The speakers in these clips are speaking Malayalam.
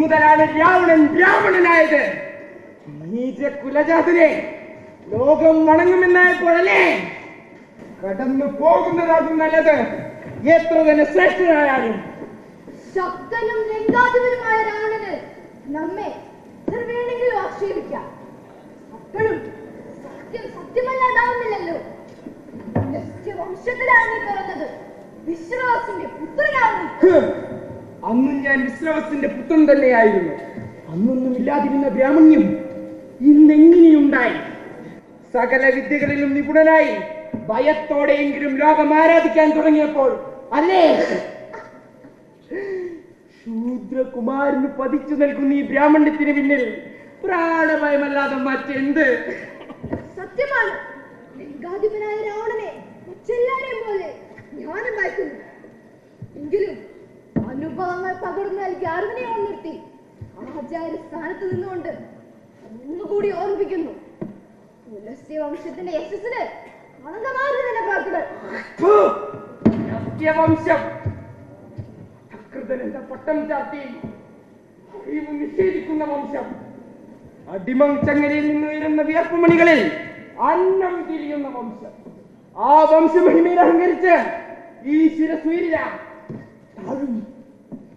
മുതലാണ് രാവണൻ ബ്രാഹ്മണനായത്. നീച കുലജാതനെ ലോകം വണങ്ങുമെന്നായപ്പോഴല്ലേ കടന്നു പോകുന്നതാകും നല്ലത്. എത്ര തന്നെ ശ്രേഷ്ഠനായാലും. ശക്തനും രംഗാധിപനുമായ രാവണന് നമ്മെ എത്ര വേണമെങ്കിലും ആക്ഷേപിക്കാം. അപ്പോഴും സത്യം സത്യമല്ലാതാവുന്നില്ലല്ലോ. വംശത്തിലാണ് നീ പിറന്നത് വിശ്വാസിന്റെ പുത്രനാണ്! അന്നും ഞാൻ വിശ്രവസിന്റെ പുത്രൻ തന്നെയായിരുന്നു. അന്നൊന്നും ഇല്ലാതിരുന്ന ബ്രാഹ്മണ്യം ഇന്നെങ്ങനെയുണ്ടായി സകല വിദ്യകളിലും നിപുണനായി ഭയത്തോടെയെങ്കിലും ലോകം ആരാധിക്കാൻ തുടങ്ങിയപ്പോൾ അല്ലേ? ശൂദ്രകുമാരന് പതിച്ചു നൽകുന്ന ഈ ബ്രാഹ്മണ്യത്തിന് പിന്നിൽ പ്രാണഭയമല്ലാതെ മറ്റെന്ത്? സത്യമാണ്. രാവണനെ പോലെ ഞാനും എങ്കിലും അനുഭവങ്ങൾ പകർന്നു നൽകി അറിവിനെ ഓർമ്മിർത്തി ആചാര്യ സ്ഥാനത്ത് നിന്നുകൊണ്ട് ഒന്നുകൂടി ഓർമ്മിപ്പിക്കുന്നു. തുലസ്യ വംശത്തിന്റെ യശസ്സിന് തന്നെ പ്രാർത്ഥന എന്ന പട്ടം വംശം. അടിമം ചങ്ങലയിൽ നിന്ന് ഉയരുന്ന വിയർപ്പുമണികളിൽ അന്നം തിരിയുന്ന വംശം. ആ വംശമഹിമയിൽ അഹങ്കരിച്ച് ഈ ശിരസുയില്ല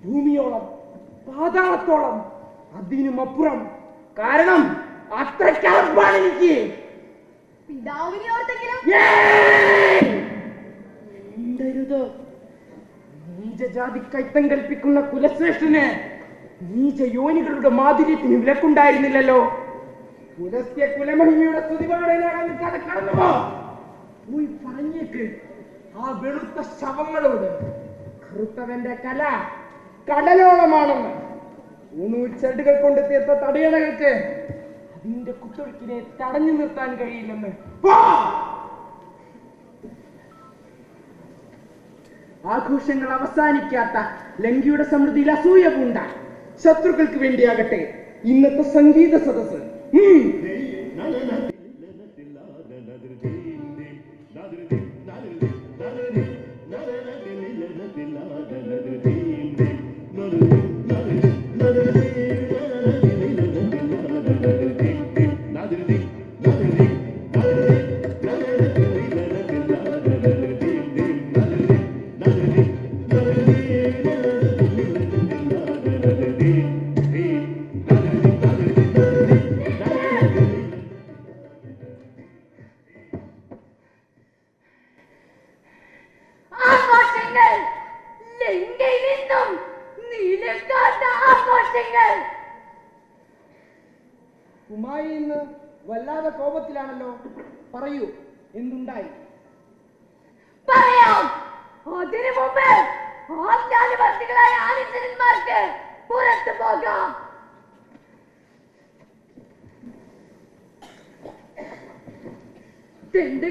ഭൂമിയോളം പാതാളത്തോളം അതിനും അപ്പുറം. കാരണം അത്രയ്ക്കറപ്പാണ് എനിക്ക് പിതാവിനെ ഓർത്തെങ്കിലും! മിണ്ടരുത്. നീചജാതി കൈത്തം കൽപ്പിക്കുന്ന കുലശ്രേഷ്ഠന് നീച യോനികളുടെ മാധുര്യത്തിന് വിലക്കുണ്ടായിരുന്നില്ലല്ലോ. പുലസ്ത്യ കുലമഹിമയുടെ സ്തുതിപാടനാകാൻ നിൽക്കാതെ കടന്നു പോ. പോയി പറഞ്ഞേക്ക് ആ വെളുത്ത ശവങ്ങളോട്. കറുത്തവന്റെ കല കടലോളമാണെന്ന്. ഊണൂച്ചെടുകൾ കൊണ്ട് തീർത്ത തടയണകൾക്ക് അതിന്റെ കുത്തൊഴുക്കിനെ തടഞ്ഞു നിർത്താൻ കഴിയില്ലെന്ന്! ആഘോഷങ്ങൾ അവസാനിക്കാത്ത ലങ്കയുടെ സമൃദ്ധിയിൽ അസൂയ പൂണ്ട. ശത്രുക്കൾക്ക് വേണ്ടിയാകട്ടെ ഇന്നത്തെ സംഗീത സദസ് കുമായി ഇന്ന് വല്ലാതെ കോപത്തിലാണല്ലോ പറയൂ എന്തുണ്ടായി? പറയാം. രണ്ട്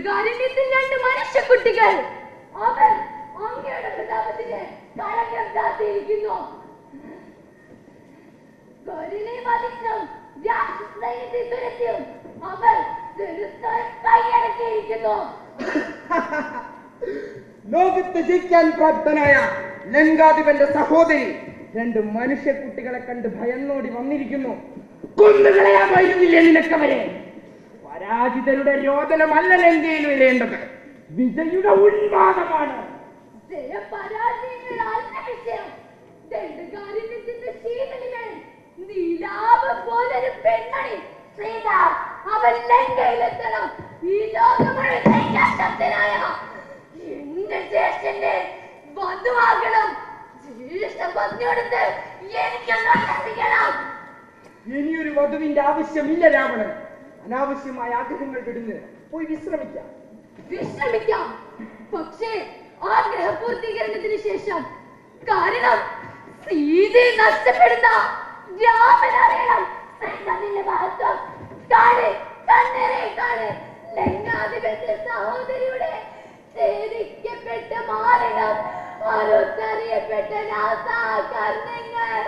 അവർ അങ്ങയുടെ കൈയടക്കിയിരിക്കുന്നു. ലോകത്ത് ജയിക്കാൻ പ്രാപ്തനായ ലങ്കാധിപന്റെ സഹോദരി രണ്ട് മനുഷ്യക്കുട്ടികളെ കണ്ട് ഭയന്നോടി വന്നിരിക്കുന്നു. കൊന്നുകളയാമായിരുന്നില്ലേ നിനക്കവരെ? പരാജിതരുടെ രോദനമല്ല ലങ്കയിൽ വിലയേണ്ടത്. വിജയുടെ ഉന്മാദമാണ്. നീലാവ് പോലൊരു പെണ്ണണി. സീത അവൻ കയ്യിലെത്തണം. ഈ ലോകം മുഴുവൻ ശക്തനായ എന്റെ ജ്യേഷ്ഠന്റെ ബന്ധുവാകണം ജ്യേഷ്ഠ പത്നിയോടത്ത് എനിക്കൊന്ന് ഇനിയൊരു വധുവിന്റെ ആവശ്യമില്ല രാവണൻ. അനാവശ്യമായ ആഗ്രഹങ്ങൾ വിടുന്ന് പോയി വിശ്രമിക്കാം. വിശ്രമിക്കാം. പക്ഷേ ആഗ്രഹ പൂർത്തീകരണത്തിന് ശേഷം കാരണം സീതയെ നഷ്ടപ്പെടുന്ന രാമൻ അറിയണം. എന്റെ സഹോദരിയുടെ സേവിക്കപ്പെട്ട് മാറണം അറിയപ്പെട്ട നാസാക്കാൻ നിങ്ങൾ.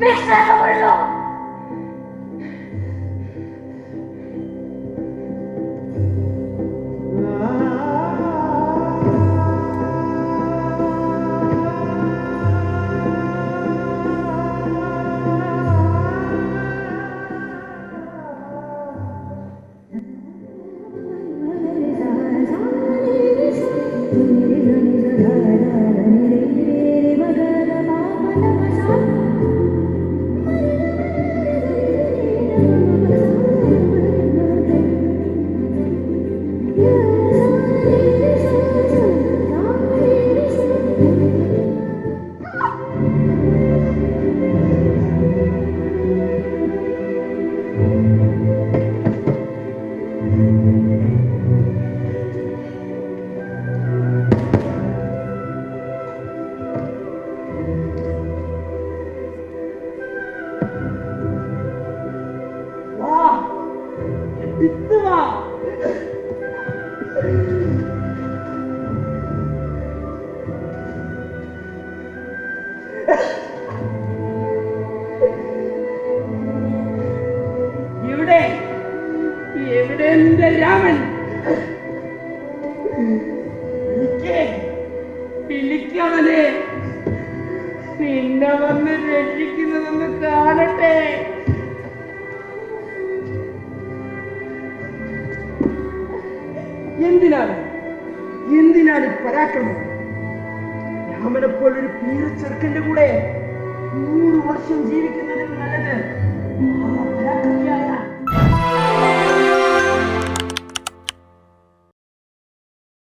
Mr. Overlord! വിളിക്കവനെ നിന്നെ വന്ന് രക്ഷിക്കുന്നതെന്ന് കാണട്ടെ. എന്തിനാണ്? എന്തിനാണ് പരാക്രമം? രാമനെ പോലൊരു പീറച്ചെറുക്കന്റെ കൂടെ നൂറ് വർഷം ജീവിക്കുന്നതിൽ നല്ലത്